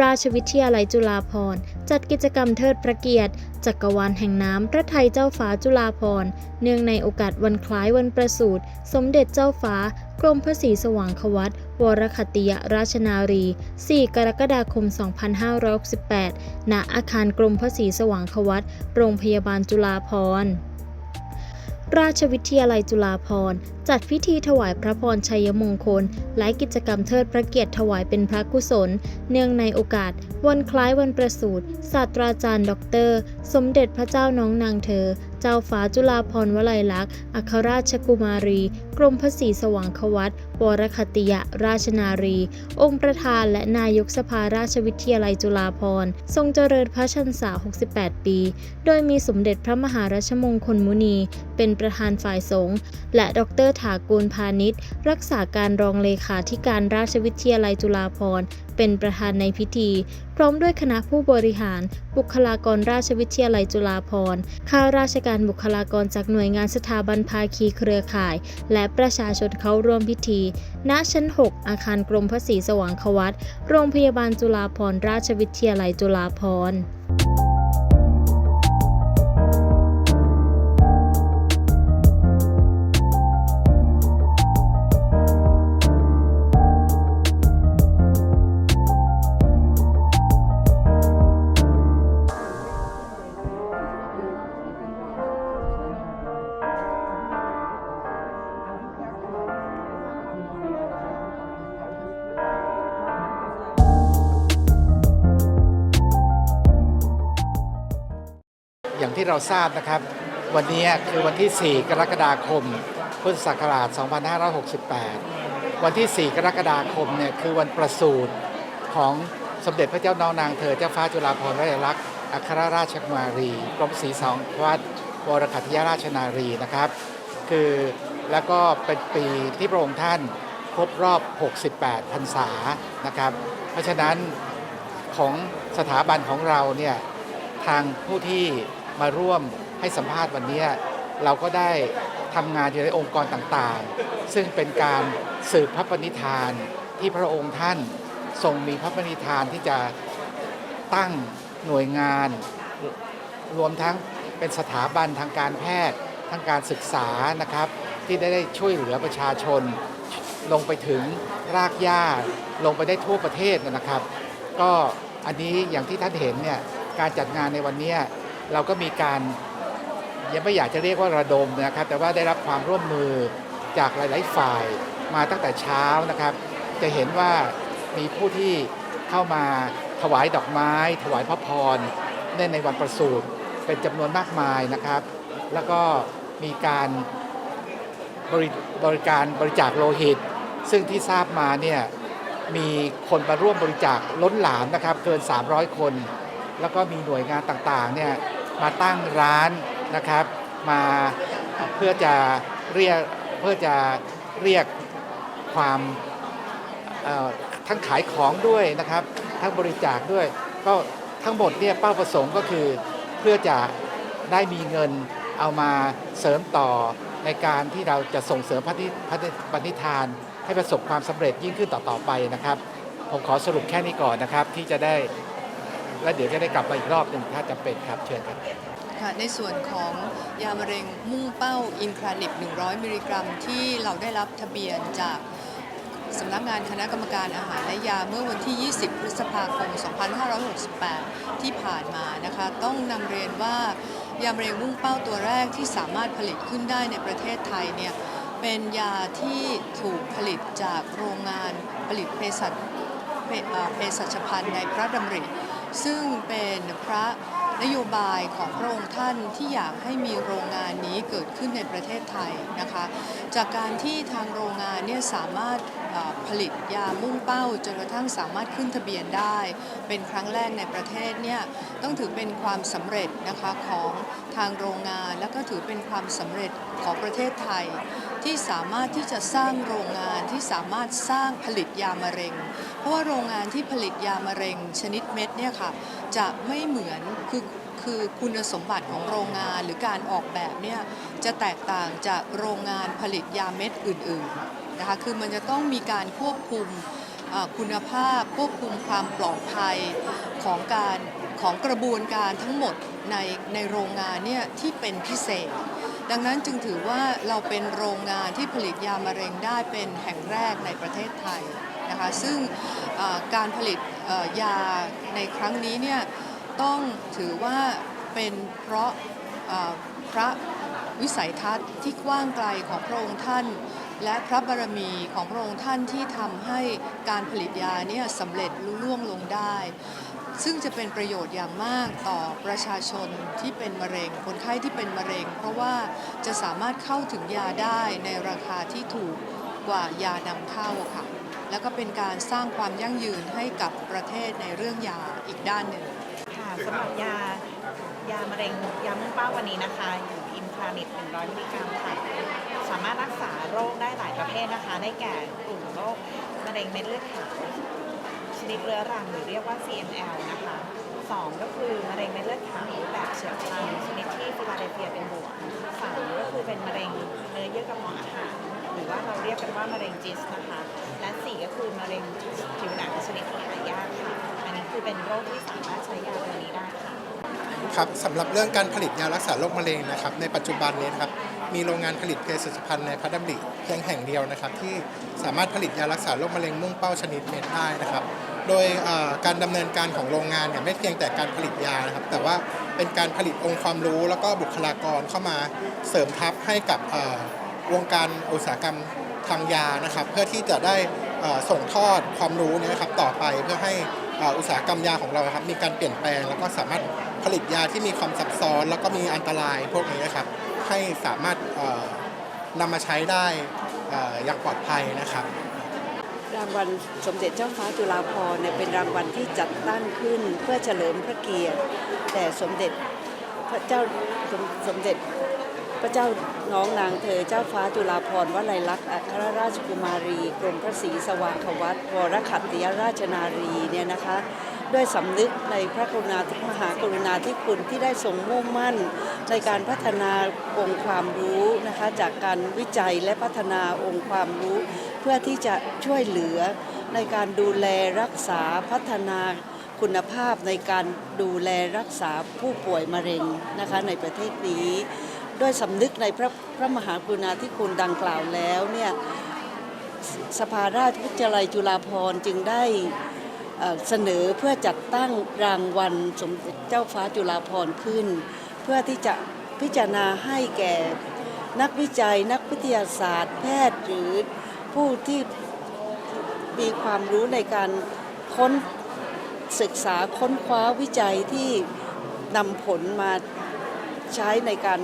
ราชวิทยาลัยจุฬาภรณ์จัดกิจกรรมเทิดพระเกียรติ จักรวาลแห่งน้ำพระไทยเจ้าฟ้าจุฬาภรณ์เนื่องในโอกาสวันคล้ายวันประสูติสมเด็จเจ้าฟ้ากรมพระศรีสว่างควัตวรคติยราชนารี 4 กรกฎาคม 2568ณอาคารกรมพระศรีสว่างควัตโรงพยาบาลจุฬาภรณ์ ราชวิทยาลัยจุฬาภรณ์ จัดพิธีถวายพระพรชัยมงคล และกิจกรรมเทิดพระเกียรติถวายเป็นพระกุศล เนื่องในโอกาส วันคล้ายวันประสูติศาสตราจารย์ด็อกเตอร์สมเด็จพระเจ้าน้องนางเธอ เจ้าฟ้าจุฬาภรณ์วลัยลักษณ์ อัครราชกุมารี กรมพระศรีสว่างควัตวรคติยราชนารี องค์ประธานและนายกสภาราชวิทยาลัยจุฬาภรณ์ ทรงเจริญพระชนษา 68 ปี โดยมีสมเด็จพระมหารัชมงคลมุนี เป็นประธานฝ่ายสงฆ์และดรถากูลพาณิชย์รักษาการรองเลขาธิการราชวิทยาลัยจุฬาภรณ์ เป็นประธานในพิธี พร้อมด้วยคณะผู้บริหาร บุคลากรราชวิทยาลัยจุฬาภรณ์ข้าราชการบุคลากรจากหน่วยงานสถาบันภาคีเครือข่าย และประชาชนเข้าร่วมพิธี ณชั้น 6 อาคารกรมพระศรีสว่างควัตโรงพยาบาลจุฬาภรณ์ราชวิทยาลัยจุฬาภรณ์ เราทราบนะครับ วันนี้คือวันที่ 4 กรกฎาคม พุทธศักราช 2568 วันที่ 4 กรกฎาคมเนี่ยคือวันประสูติของสมเด็จพระเจ้าน้องนางเธอเจ้าฟ้าจุฬาภรณ์วลัยลักษณ์อัครราชกุมารีกรมศรีสองวัดวรคัตยราชนารีนะครับ คือแล้วก็เป็นปีที่พระองค์ท่านครบรอบ 68 พรรษานะครับ เพราะฉะนั้นของสถาบันของเราเนี่ยทางผู้ที่ มาร่วมให้สัมภาษณ์วันนี้เราก็ได้ทำงานอยู่ในองค์กรต่างๆ ซึ่งเป็นการสืบพระปณิธานที่พระองค์ท่านทรงมีพระปณิธานที่จะตั้งหน่วยงาน รวมทั้งเป็นสถาบันทางการแพทย์ทางการศึกษานะครับ ที่ได้ช่วยเหลือประชาชน ลงไปถึงรากหญ้าลงไปได้ทั่วประเทศนะครับ ก็อันนี้อย่างที่ท่านเห็นเนี่ยการจัดงานในวันนี้ เราก็มีการยังไม่อยากจะเรียกว่าระดมนะครับ แต่ว่าได้รับความร่วมมือจากหลาย ๆ ฝ่ายมาตั้งแต่เช้านะครับ จะเห็นว่ามีผู้ที่เข้ามาถวายดอกไม้ ถวายพระพรเนื่องในวันประสูติเป็นจำนวนมากมายนะครับ แล้วก็มีการบริบริการบริจาคโลหิต ซึ่งที่ทราบมาเนี่ยมีคนมาร่วมบริจาคล้นหลามนะครับเกิน 300 คน แล้วก็มีหน่วยงานต่าง ๆ เนี่ย มาตั้งร้านนะครับ มาเพื่อจะเรียกเพื่อจะเรียกความทั้งขายของด้วยนะครับ ทั้งบริจาคด้วย ก็ทั้งหมดเนี่ยเป้าประสงค์ก็คือเพื่อจะได้มีเงินเอามาเสริมต่อในการที่เราจะส่งเสริมพัฒนิพัฒนิปณิธาน ให้ประสบความสำเร็จยิ่งขึ้นต่อๆไปนะครับ ผมขอสรุปแค่นี้ก่อนนะครับที่จะได้ แล้วเดี๋ยวจะได้กลับมาอีกรอบหนึ่งถ้าจำเป็นครับเชิญครับค่ะในส่วนของยามะเร็งมุ่งเป้าอินทรานิบ100 มิลลิกรัม ที่เราได้รับทะเบียนจากสำนักงานคณะกรรมการอาหารและยาเมื่อวันที่ 20 พฤษภาคม 2568 ที่ผ่านมานะคะ ต้องนำเรียนว่ายามะเร็งมุ่งเป้าตัวแรกที่สามารถผลิตขึ้นได้ในประเทศไทยเนี่ยเป็นยาที่ถูกผลิตจากโรงงานผลิตเภสัช เภเอ่อเภสัชพันธ์ในพระดำริ ซึ่งเป็นพระ นโยบายของพระองค์ท่านที่อยากให้มีโรงงานนี้เกิดขึ้นในประเทศไทยนะคะ จากการที่ทางโรงงานเนี่ยสามารถผลิตยามุ่งเป้าจนกระทั่งสามารถขึ้นทะเบียนได้ เป็นครั้งแรกในประเทศเนี่ยต้องถือเป็นความสำเร็จนะคะของทางโรงงาน และก็ถือเป็นความสำเร็จของประเทศไทย ที่สามารถที่จะสร้างโรงงานที่สามารถสร้างผลิตยามะเร็ง เพราะว่าโรงงานที่ผลิตยามะเร็งชนิดเม็ดเนี่ยค่ะจะไม่เหมือนคือ คือคุณสมบัติของโรงงานหรือการออกแบบเนี่ยจะแตกต่างจากโรงงานผลิตยาเม็ดอื่นๆนะคะคือมันจะต้องมีการควบคุมคุณภาพ ควบคุมความปลอดภัยของการของกระบวนการทั้งหมดในในโรงงานเนี่ยที่เป็นพิเศษ ดังนั้นจึงถือว่าเราเป็นโรงงานที่ผลิตยามะเร็งได้เป็นแห่งแรกในประเทศไทยนะคะซึ่งการผลิตยาในครั้งนี้เนี่ย ต้องถือว่าเป็นเพราะพระวิสัยทัศน์ที่กว้างไกลของพระองค์ท่าน และพระบารมีของพระองค์ท่านที่ทำให้การผลิตยาเนี่ยสำเร็จลุล่วงลงได้ ซึ่งจะเป็นประโยชน์อย่างมากต่อประชาชนที่เป็นมะเร็ง คนไข้ที่เป็นมะเร็ง เพราะว่าจะสามารถเข้าถึงยาได้ในราคาที่ถูกกว่ายานำเข้าค่ะ แล้วก็เป็นการสร้างความยั่งยืนให้กับประเทศในเรื่องยาอีกด้านหนึ่ง สำหรับยายามะเร็งยามุ่งเป้าวันนี้นะคะ อยู่อินทรานิด100มิลลิกรัมค่ะ สามารถรักษาโรคได้หลายประเภทนะคะ ได้แก่กลุ่มโรคมะเร็งเม็ดเลือดขาวชนิดเรื้อรังหรือเรียกว่า CML นะคะสองก็คือมะเร็งเม็ดเลือดขาวแบบเฉียบพลันชนิดที่ฟิลาเดลเฟียเป็นบวกสามก็คือเป็นมะเร็งเนื้อเยื่อกระเพาะอาหารหรือว่าเราเรียกกันว่ามะเร็งจิสนะคะ และสี่ก็คือมะเร็งผิวหนังชนิดที่หายากค่ะ อันนี้คือเป็นโรคที่สามารถใช้ยาตัวนี้ได้ค่ะ ครับสำหรับเรื่องการผลิตยารักษาโรคมะเร็งนะครับ ในปัจจุบันนี้นะครับมีโรงงานผลิตเภสัชพันธ์ในพระดำริเพียงแห่งเดียวนะครับ ที่สามารถผลิตยารักษาโรคมะเร็งมุ่งเป้าชนิดเม็ดได้นะครับ โดยเอ่อการดำเนินการของโรงงานเนี่ยไม่เพียงแต่การผลิตยานะครับ แต่ว่าเป็นการผลิตองค์ความรู้แล้วก็บุคลากรเข้ามาเสริมทัพให้กับเอ่อวงการอุตสาหกรรมทางยานะครับ เพื่อที่จะได้เอ่อส่งทอดความรู้เนยนะครับต่อไปเพื่อให้ อุตสาหกรรมยาของเราครับมีการเปลี่ยนแปลง แล้วก็สามารถผลิตยาที่มีความซับซ้อน แล้วก็มีอันตรายพวกนี้นะครับให้สามารถนำมาใช้ได้อย่างปลอดภัยนะครับ รางวัลสมเด็จเจ้าฟ้าจุฬาภรณ์เนี่ยเป็นรางวัลที่จัดตั้งขึ้นเพื่อเฉลิมพระเกียรติแด่สมเด็จพระเจ้าสมสมเด็จ พระเจ้าน้องนางเธอเจ้าฟ้าจุฬาภรณ์วลัยลักษณ์อัครราชกุมารีกรมพระศรีสว่างควัตวรขัตติยราชนารีเนี่ยนะคะด้วยสำนึกในพระกรุณาธิมหากรุณาธิคุณที่ได้ทรงมุ่งมั่น ในการพัฒนาองค์ความรู้นะคะจากการวิจัยและพัฒนาองค์ความรู้ เพื่อที่จะช่วยเหลือในการดูแลรักษาพัฒนาคุณภาพในการดูแลรักษาผู้ป่วยมะเร็งนะคะในประเทศนี้ ด้วยสำนึกในพระพระมหากรุณาธิคุณดังกล่าวแล้วเนี่ยสภาราชวิทยาลัยจุฬาภรณ์จึงได้เอ่อเสนอเพื่อจัดตั้งรางวัลสมเด็จเจ้าฟ้าจุฬาภรณ์ขึ้น เพื่อที่จะพิจารณาให้แก่นักวิจัยนักวิทยาศาสตร์ แพทย์หรือผู้ที่มีความรู้ในการค้นศึกษาค้นคว้าวิจัยที่นำผลมาใช้ในการ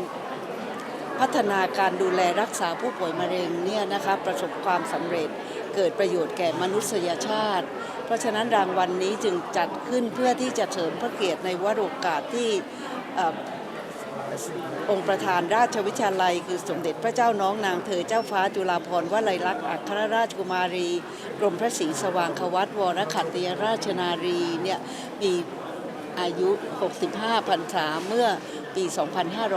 พัฒนาการดูแลรักษาผู้ป่วยมะเร็งเนี่ยนะคะประสบความสำเร็จเกิดประโยชน์แก่มนุษยชาติ เพราะฉะนั้นรางวัลนนี้จึงจัดขึ้นเพื่อที่จะเฉลิมพระเกียรติในวโรกาสที่องค์ประธานราชวิทยาลัย คือสมเด็จพระเจ้าน้องนางเธอเจ้าฟ้าจุฬาภรณ์วลัยลักษณ์อัครราชกุมารี กรมพระศรีสว่างควัตวรขัตติยราชนารีเนี่ยมีอายุ 65พรรษาเมื่อปี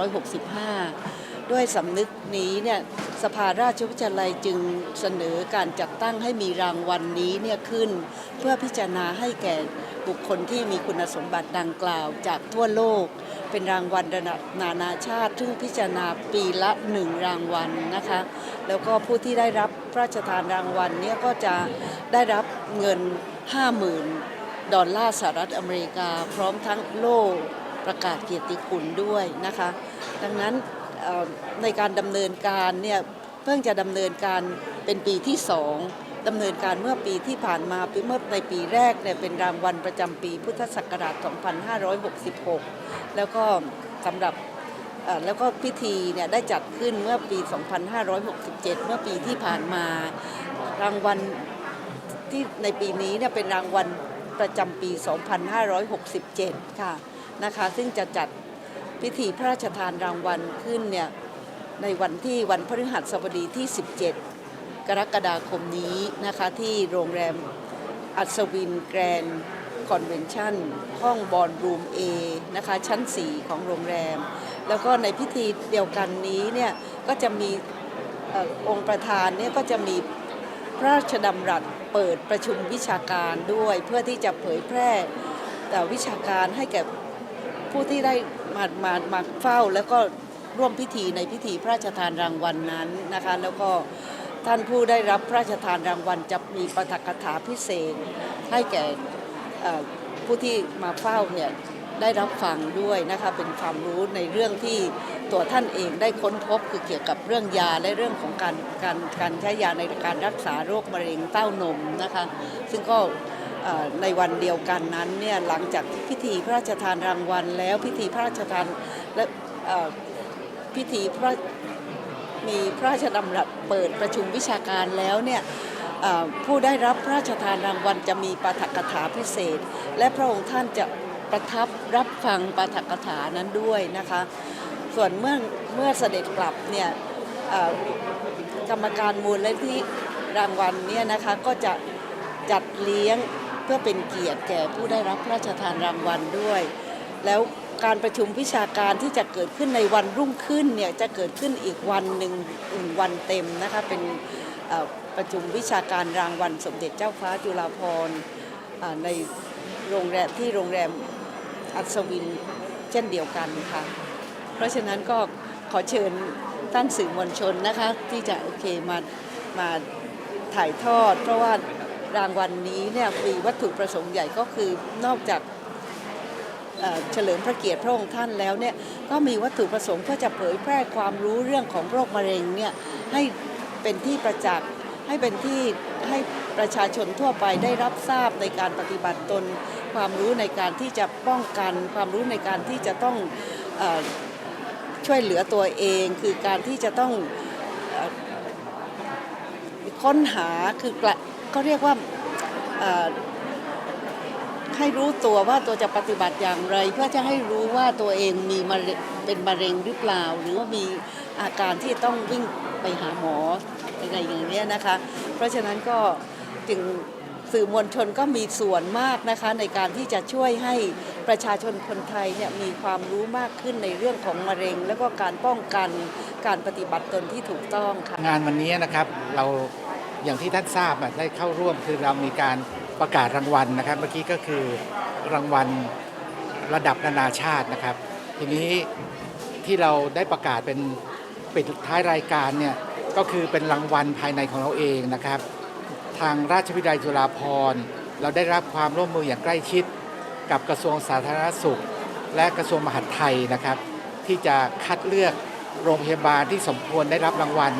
2565 ด้วยสำนึกนี้เนี่ยสภาราชวิทยาลัยจึงเสนอการจัดตั้งให้มีรางวัลนนี้เนี่ยขึ้น เพื่อพิจารณาให้แก่บุคคลที่มีคุณสมบัติดังกล่าวจากทั่วโลก เป็นรางวัลระดับนานาชาติ ซึ่งพิจารณาปีละหนึ่งรางวัลนะคะ แล้วก็ผู้ที่ได้รับพระราชทานรางวัลเนี่ยก็จะได้รับเงิน 50,000 ดอลลาร์สหรัฐอเมริกา พร้อมทั้งโล่ประกาศเกียรติคุณด้วยนะคะ ดังนั้น ในการดำเนินการเนี่ยเพิ่งจะดำเนินการเป็นปีที่สองดำเนินการเมื่อปีที่ผ่านมาเมื่อในปีแรกเนี่ยเป็นรางวัลประจำปีพุทธศักราช 2566 แล้วก็สำหรับแล้วก็พิธีเนี่ยได้จัดขึ้นเมื่อปี 2567 เมื่อปีที่ผ่านมารางวัลที่ในปีนี้เนี่ยเป็นรางวัลประจำปี 2567 ค่ะนะคะ ซึ่งจะจัด พิธีพระราชทานรางวัลขึ้นเนี่ยในวันที่วันพฤหัสบดีที่ 17 กรกฎาคมนี้นะคะที่โรงแรมอัศวินแกรนด์คอนเวนชั่นห้องบอลรูม A นะคะชั้น 4 ของโรงแรม แล้วก็ในพิธีเดียวกันนี้เนี่ยก็จะมีอองค์ประธานเนี่ยก็จะมีพระราชดำรัสเปิดประชุมวิชาการด้วย เพื่อที่จะเผยแพร่เอ่วิชาการให้แก่ผู้ที่ได้ มามามาเฝ้าแล้วก็ร่วมพิธีในพิธีพระราชทานรางวัลนนั้นนะคะ แล้วก็ท่านผู้ได้รับพระราชทานรางวัลจะมีปาฐกถาพิเศษ ให้แก่ผู้ที่มาเฝ้าเนี่ยได้รับฟังด้วยนะคะเป็นความรู้ในเรื่องที่ตัวท่านเองได้ค้นพบคือเกี่ยวกับเรื่องยาและเรื่องของการการการใช้ยาในการรักษาโรคมะเร็งเต้านมนะคะ ซึ่งก็ ในวันเดียวกันนั้นเนี่ยหลังจากพิธีพระราชทานรางวัลแล้วพิธีพระราชทานและพิธีพระมีพระราชดำรัสเปิดประชุมวิชาการแล้วเนี่ยผู้ได้รับพระราชทานรางวัลจะมีปาฐกถาพิเศษ และพระองค์ท่านจะประทับรับฟังปาฐกถานั้นด้วยนะคะ ส่วนเมื่อเมื่อเสด็จกลับเนี่ยกรรมการมูลและที่รางวัลเนี่ยนะคะก็จะจัดเลี้ยง พื่อเป็นเกียรติแก่ผู้ได้รับพระราชทานรางวัลด้วย แล้วการประชุมวิชาการที่จะเกิดขึ้นในวันรุ่งขึ้นเนี่ยจะเกิดขึ้นอีกวันหนึ่งหนึ่งวันเต็มนะคะเป็นประชุมวิชาการรางวัลสมเด็จเจ้าฟ้าจุฬาภรณ์ในโรงแรมที่โรงแรมอัศวินเช่นเดียวกันค่ะ เพราะฉะนั้นก็ขอเชิญท่านสื่อมวลชนนะคะที่จะโอเคมามาถ่ายทอด เพราะว่า รางวัลนนี้เนี่ยมีวัตถุประสงค์ใหญ่ก็คือนอกจากเฉลิมพระเกียรติพระองค์ท่านแล้วเนี่ยก็มีวัตถุประสงค์เพื่อจะเผยแพร่ความรู้เรื่องของโรคมะเร็งเนี่ยให้เป็นที่ประจักษ์ให้เป็นที่ให้ประชาชนทั่วไปได้รับทราบในการปฏิบัติตน ความรู้ในการที่จะป้องกัน ความรู้ในการที่จะต้องอช่วยเหลือตัวเอง คือการที่จะต้องอค้นหาคือก ระเขาเรียกว่าให้รู้ตัวว่าตัวจะปฏิบัติอย่างไร เพื่อจะให้รู้ว่าตัวเองมีมะเร็งเป็นมะเร็งหรือเปล่า หรือว่ามีอาการที่ต้องวิ่งไปหาหมออะไรอย่างเนี้ยนะคะ เพราะฉะนั้นก็จึงสื่อมวลชนก็มีส่วนมากนะคะในการที่จะช่วยให้ประชาชนคนไทยเนี่ยมีความรู้มากขึ้นในเรื่องของมะเร็ง แล้วก็การป้องกันการปฏิบัติตนที่ถูกต้องค่ะงานวันนี้นะครับเรา อย่างที่ท่านทราบได้เข้าร่วมคือเรามีการประกาศรางวัลนะครับ เมื่อกี้ก็คือรางวัลระดับนานาชาตินะครับ ทีนี้ที่เราได้ประกาศเป็นปิดท้ายรายการเนี่ยก็คือเป็นรางวัลภายในของเราเองนะครับ ทางราชวิทยาลัยจุฬาภรณ์เราได้รับความร่วมมืออย่างใกล้ชิด กับกระทรวงสาธารณสุข และกระทรวงมหาดไทยนะครับ ที่จะคัดเลือกโรงพยาบาลที่สมควรได้รับรางวัล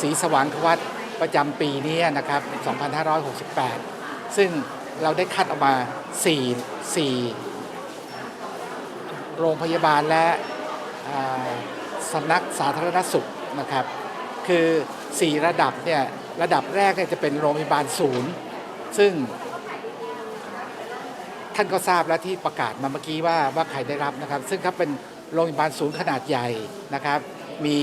ศรีสว่างควัต ประจำปีนี้นะครับ 2568 ซึ่งเราได้คัดออกมา 4 4 โรงพยาบาลและอ่าสำนักสาธารณสุขนะครับ คือ 4 ระดับเนี่ยระดับแรกเนี่ยจะเป็นโรงพยาบาลศูนย์ ซึ่ง ท่านก็ทราบแล้วที่ประกาศมาเมื่อกี้ว่าว่าใครได้รับนะครับ ซึ่งครับเป็นโรงพยาบาลศูนย์ขนาดใหญ่นะครับ มี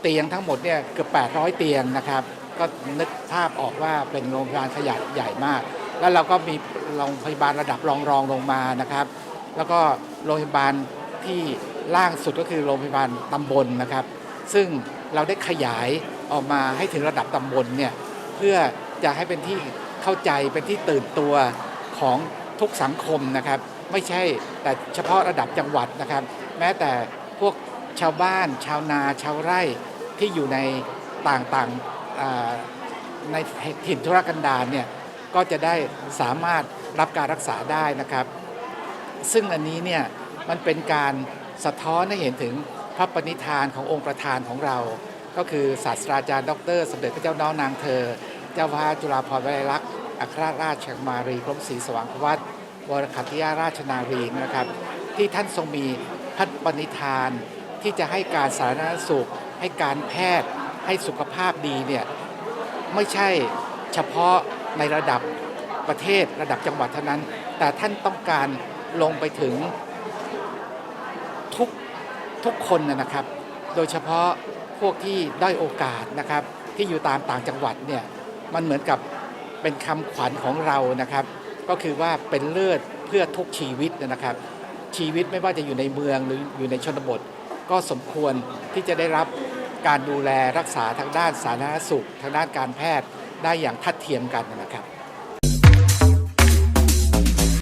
เตียงทั้งหมดเนี่ยเกือบ 800 เตียงนะครับ ก็นึกภาพออกว่าเป็นโรงพยาบาลขนาดใหญ่มาก แล้วเราก็มีโรงพยาบาลระดับรองรองลงมานะครับ แล้วก็โรงพยาบาลที่ล่างสุดก็คือโรงพยาบาลตำบลนะครับ ซึ่งเราได้ขยายออกมาให้ถึงระดับตำบลเนี่ยเพื่อจะให้เป็นที่เข้าใจเป็นที่ตื่นตัวของทุกสังคมนะครับ ไม่ใช่แต่เฉพาะระดับจังหวัดนะครับ แม้แต่พวกชาวบ้าน ชาวนาชาวไร่ที่อยู่ในต่างๆอ่า ในถิ่นธุรกันดารเนี่ยก็จะได้สามารถรับการรักษาได้นะครับ ซึ่งอันนี้เนี่ยมันเป็นการสะท้อนให้เห็นถึงพระปณิธานขององค์ประธานของเรา ก็คือศาสตราจารย์ดอกเตอรสมเด็จพระเจ้าน้องนางเธอ เจ้าพระจุฬาภรณ์วลัยลักษณ์อัครราชมารีกรมศรีสว่างวัตวรคัติยาราชนารีนะครับ ที่ท่านทรงมีพระปณิธานที่จะให้การสาธารณสุข ให้การแพทย์ ให้สุขภาพดีเนี่ยไม่ใช่เฉพาะในระดับประเทศระดับจังหวัดเท่านั้น แต่ท่านต้องการลงไปถึงทุกทุกคนนะครับ โดยเฉพาะพวกที่ได้โอกาสนะครับ ที่อยู่ตามต่างจังหวัดเนี่ยมันเหมือนกับเป็นคำขวัญของเรานะครับ ก็คือว่าเป็นเลือดเพื่อทุกชีวิตนะครับ ชีวิตไม่ว่าจะอยู่ในเมืองหรืออยู่ในชนบท ก็สมควรที่จะได้รับ การดูแลรักษาทางด้านสาธารณสุข ทางด้านการแพทย์ได้อย่างทัดเทียมกันนะครับ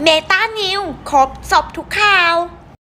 เมตานิวครบจบทุกข่าว